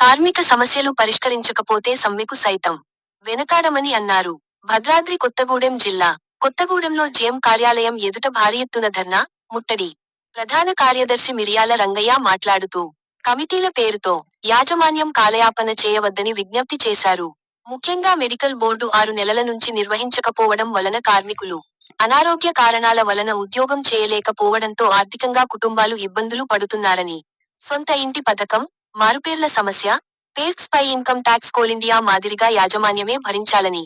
కార్మిక సమస్యలు పరిష్కరించకపోతే సమ్మెకు సైతం. వెనకాడమని అన్నారు. భద్రాద్రి కొత్తగూడెం జిల్లా. కొత్తగూడెంలో జేఎం కార్యాలయం ఎదుట భారీ ఎత్తున ధర్నా ముట్టడి. ప్రధాన కార్యదర్శి మిరియాల రంగయ్య మాట్లాడుతూ కమిటీల పేరుతో యాజమాన్యం కాలయాపన చేయవద్దని విజ్ఞప్తి చేశారు. ముఖ్యంగా మెడికల్ బోర్డు ఆరు నెలల నుంచి నిర్వహించకపోవడం వలన కార్మికులు అనారోగ్య కారణాల వలన ఉద్యోగం చేయలేకపోవడంతో ఆర్థికంగా కుటుంబాలు ఇబ్బందులు పడుతున్నారని సొంత ఇంటి పథకం మారుపేర్ల సమస్య పేర్క్స్ పై ఇన్కమ్ ట్యాక్స్ కోలిండియా మాదిరిగా యాజమాన్యమే భరించాలని.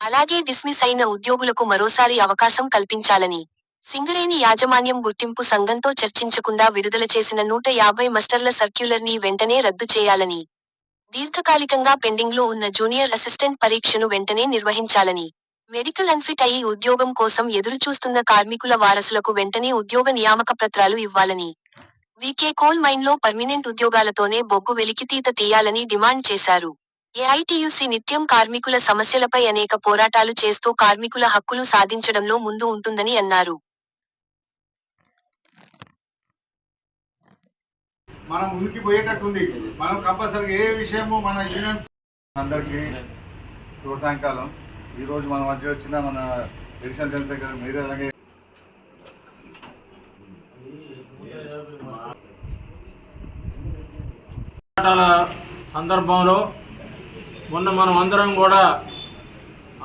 అలాగే డిస్మిస్ అయిన ఉద్యోగులకు మరోసారి అవకాశం కల్పించాలని. సింగరేణి యాజమాన్యం గుర్తింపు సంఘంతో చర్చించకుండా విడుదల చేసిన నూట యాభై మస్టర్ల సర్క్యులర్ని వెంటనే రద్దు చేయాలని. దీర్ఘకాలికంగా పెండింగ్లో ఉన్న జూనియర్ అసిస్టెంట్ పరీక్షను వెంటనే నిర్వహించాలని. మెడికల్ అన్ఫిట్ అయి ఉద్యోగం కోసం ఎదురుచూస్తున్న కార్మికుల వారసులకు వెంటనే ఉద్యోగ నియామక పత్రాలు ఇవ్వాలని. వీకే కోల్ మైన్లో పర్మినెంట్ ఉద్యోగాలతోనే బొగ్గు వెలికితీత తీయాలని డిమాండ్ చేశారు. ఏఐటియుసి నిత్యం కార్మికుల సమస్యలపై అనేక పోరాటాలు చేస్తూ కార్మికుల హక్కులు సాధించడంలో ముందు ఉంటుందని అన్నారు. మనం ఉనికి పోయేటట్టుంది. మనం కంపల్సరీగా ఏ విషయము మన యూనియన్ అందరికీ శుభ సాయంకాలం. ఈరోజు మన మధ్య వచ్చిన మన ఎడిషనల్ జనరల్ సెక్రటరీ మీరే అలాగే పోరాటాల సందర్భంలో మొన్న మనం అందరం కూడా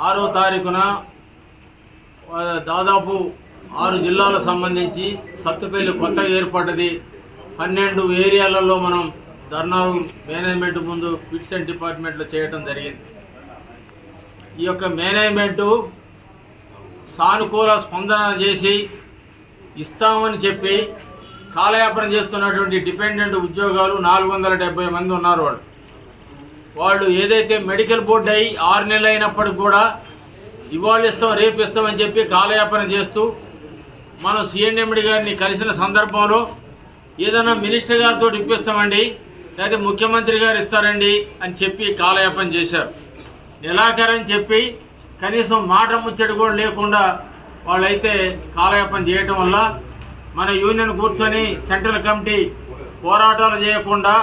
ఆరో తారీఖున దాదాపు ఆరు జిల్లాలకు సంబంధించి సత్తుపల్లి కొత్తగా ఏర్పడ్డది. పన్నెండు ఏరియాలలో మనం ధర్నా మేనేజ్మెంట్ ముందు ఫిట్స్ అండ్ డిపార్ట్మెంట్లో చేయటం జరిగింది. ఈ యొక్క మేనేజ్మెంటు సానుకూల స్పందన చేసి ఇస్తామని చెప్పి కాలయాపన చేస్తున్నటువంటి డిపెండెంట్ ఉద్యోగాలు నాలుగు వందల డెబ్బై మంది ఉన్నారు వాళ్ళు. వాళ్ళు ఏదైతే మెడికల్ బోర్డు అయి ఆరు నెలలు అయినప్పటికి కూడా ఇవాళ ఇస్తాం రేపు ఇస్తామని చెప్పి కాలయాపన చేస్తూ మనం సిఎన్ఎండి గారిని కలిసిన సందర్భంలో ఏదైనా మినిస్టర్ గారితో ఇప్పిస్తామండి లేకపోతే ముఖ్యమంత్రి గారు ఇస్తారండి అని చెప్పి కాలయాపన చేశారు. నెలాఖరని చెప్పి కనీసం మాట ముచ్చటి కూడా లేకుండా వాళ్ళైతే కాలయాపన చేయటం వల్ల మన యూనియన్ కూర్చొని సెంట్రల్ కమిటీ పోరాటాలు చేయకుండా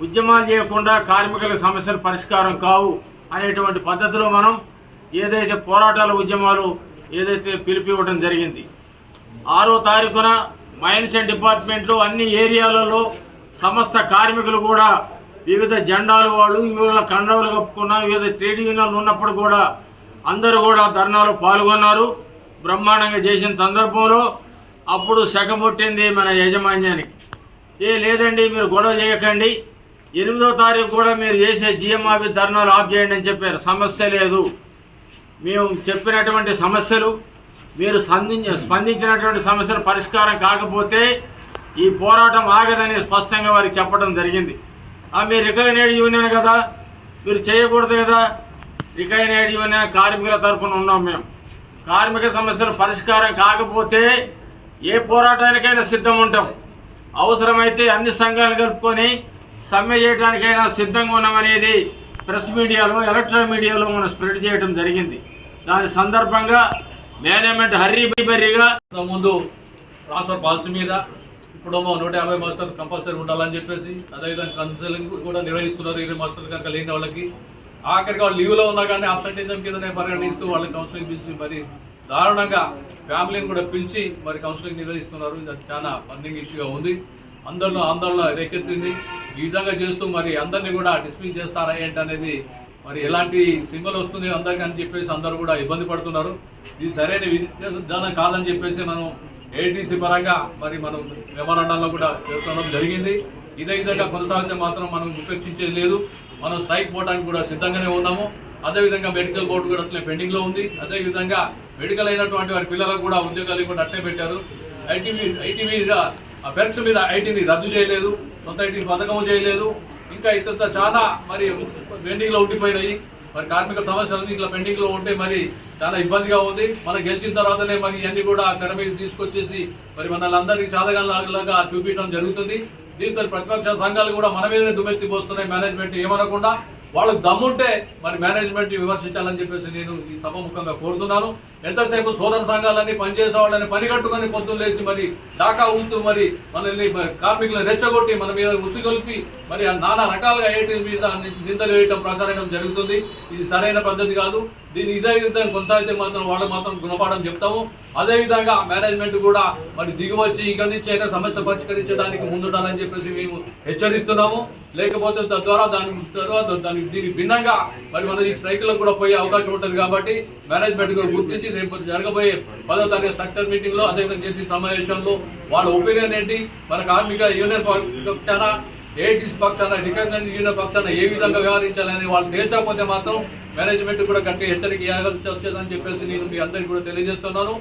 ఉద్యమాలు చేయకుండా కార్మికుల సమస్యలు పరిష్కారం కావు అనేటువంటి పద్ధతిలో మనం ఏదైతే పోరాటాల ఉద్యమాలు ఏదైతే పిలిపి ఇవ్వడం జరిగింది ఆరో తారీఖున మైన్స్ అండ్ డిపార్ట్మెంట్లో అన్ని ఏరియాలలో సమస్త కార్మికులు కూడా వివిధ జెండాలు వాళ్ళు వివిధ కండవులు కప్పుకున్న వివిధ ట్రేడ్ యూనియన్లు ఉన్నప్పుడు కూడా అందరూ కూడా ధర్నాలో పాల్గొన్నారు. బ్రహ్మాండంగా చేసిన సందర్భంలో అప్పుడు పుట్టింది మన యాజమాన్యానికి. ఏ లేదండి మీరు గొడవ చేయకండి. ఎనిమిదో తారీఖు కూడా మీరు చేసే జిఎం ధర్నాలు ఆఫ్ చేయండి అని చెప్పారు. సమస్య లేదు. మేము చెప్పినటువంటి సమస్యలు మీరు స్పందించ స్పందించినటువంటి సమస్యలు పరిష్కారం కాకపోతే ఈ పోరాటం ఆగదని స్పష్టంగా వారికి చెప్పడం జరిగింది. ఆ మీరు రికగ్నైడ్ యూనియన్ కదా మీరు చేయకూడదు కదా. రికగ్నైడ్ యూనియన్ కార్మికుల తరఫున ఉన్నాం మేము. కార్మిక సమస్యలు పరిష్కారం కాకపోతే ఏ పోరాటానికైనా సిద్ధం ఉంటాం అవసరమైతే అన్ని సంఘాలు కలుపుకొని సమ్మె చేయడానికైనా సిద్ధంగా ఉన్నామనేది ప్రెస్ మీడియాలో ఎలక్ట్రానిక్ మీడియాలో మనం స్ప్రెడ్ చేయడం జరిగింది. దాని సందర్భంగా మేనేజ్మెంట్ హర్రీ బర్రీగా ముందు ట్రాన్స్ఫర్ పాలసీ మీద ఇప్పుడు నూట యాభై మాస్టర్లు కంపల్సరీ ఉండాలని చెప్పేసి అదేవిధంగా కన్సల్టింగ్ కూడా నిర్వహిస్తున్నారు ఇరవై మాస్టర్లు కనుక లేని వాళ్ళకి. ఆఖరికి వాళ్ళు లీవ్లో ఉన్నా కానీ అబ్సెంటిజం కిందనే పరిగణిస్తూ వాళ్ళకి కౌన్సిలింగ్ పిలిచి మరి దారుణంగా ఫ్యామిలీని కూడా పిలిచి మరి కౌన్సిలింగ్ నిర్వహిస్తున్నారు. ఇది చాలా ఫండింగ్ ఇష్యూగా ఉంది. అందరిలో ఆందోళన రేకెత్తింది. ఈ విధంగా చేస్తూ మరి అందరినీ కూడా డిస్మిస్ చేస్తారా ఏంటి అనేది మరి ఎలాంటి సింబల్ వస్తుంది అందరికీ అని చెప్పేసి అందరూ కూడా ఇబ్బంది పడుతున్నారు. ఇది సరైన విధానం కాదని చెప్పేసి మనం ఏటీసీ పరంగా మరి మనం మెమరాండంలో కూడా పేర్కొనడం జరిగింది. ఇదే విధంగా కొనసాగితే మాత్రం మనం ఉపేక్షించేది లేదు. మనం స్ట్రైక్ పోవడానికి కూడా సిద్ధంగానే ఉన్నాము. అదేవిధంగా మెడికల్ బోర్డు కూడా అట్లే పెండింగ్లో ఉంది. అదేవిధంగా మెడికల్ అయినటువంటి వారి పిల్లలకు కూడా ఉద్యోగాలు కూడా అట్టే పెట్టారు. ఐటీవీ ఐటీ మీద ఆ మీద ఐటీని రద్దు చేయలేదు. కొత్త ఐటీ పథకం చేయలేదు. ఇంకా ఇతర చాలా మరి పెండింగ్లో ఉండిపోయినాయి. మరి కార్మిక సమస్యలు ఇట్లా పెండింగ్లో ఉంటే మరి చాలా ఇబ్బందిగా ఉంది. మనం గెలిచిన తర్వాతనే మరి ఇవన్నీ కూడా తెర మీద తీసుకొచ్చేసి మరి మనల్ని చాలాగా చూపించడం జరుగుతుంది. దీంతో ప్రతిపక్ష సంఘాలు కూడా మన మీదనే దుమ్మెత్తి పోస్తున్నాయి. మేనేజ్మెంట్ ఏమనకుండా వాళ్ళకి దమ్ముంటే మరి మేనేజ్మెంట్ విమర్శించాలని చెప్పేసి నేను ఈ సభ ముఖంగా కోరుతున్నాను. ఎంతసేపు సోదర సంఘాలన్నీ పనిచేసే వాళ్ళని పని కట్టుకొని పొద్దున్న లేచి మరి దాకా ఊతూ మరి మనల్ని కార్మికులను రెచ్చగొట్టి మన మీద ఉసిగొల్పి మరి నానా రకాలుగా ఏటి మీద నిందలు వేయటం ప్రచారం జరుగుతుంది. ఇది సరైన పద్ధతి కాదు. దీన్ని ఇదే విధంగా కొనసాగితే మాత్రం వాళ్ళు మాత్రం గుణపాఠం చెప్తాము. అదేవిధంగా మేనేజ్మెంట్ కూడా మరి దిగువచ్చి ఇక నుంచి అయినా సమస్య పరిష్కరించడానికి ముందుండాలని చెప్పేసి మేము హెచ్చరిస్తున్నాము. లేకపోతే తద్వారా దాని తర్వాత దానికి దీనికి భిన్నంగా మరి మన ఈ స్ట్రైక్లకు కూడా పోయే అవకాశం ఉంటుంది కాబట్టి మేనేజ్మెంట్ కూడా గుర్తించి రేపు జరగబోయే పదో తారీఖు స్ట్రక్చర్ మీటింగ్లో అదేవిధంగా చేసే సమావేశంలో వాళ్ళ ఒపీనియన్ ఏంటి? మన కార్మిక యూనియన్ పక్షాన ఏటీసీ పక్షాన డిఫెన్స్ యూనియన్ పక్షాన ఏ విధంగా వ్యవహరించాలని వాళ్ళు తేల్చకపోతే మాత్రం మేనేజ్మెంట్ కూడా గట్టి హెచ్చరిక ఇవ్వాల్సి వచ్చేదని చెప్పేసి నేను మీ అందరికీ కూడా తెలియజేస్తున్నాను.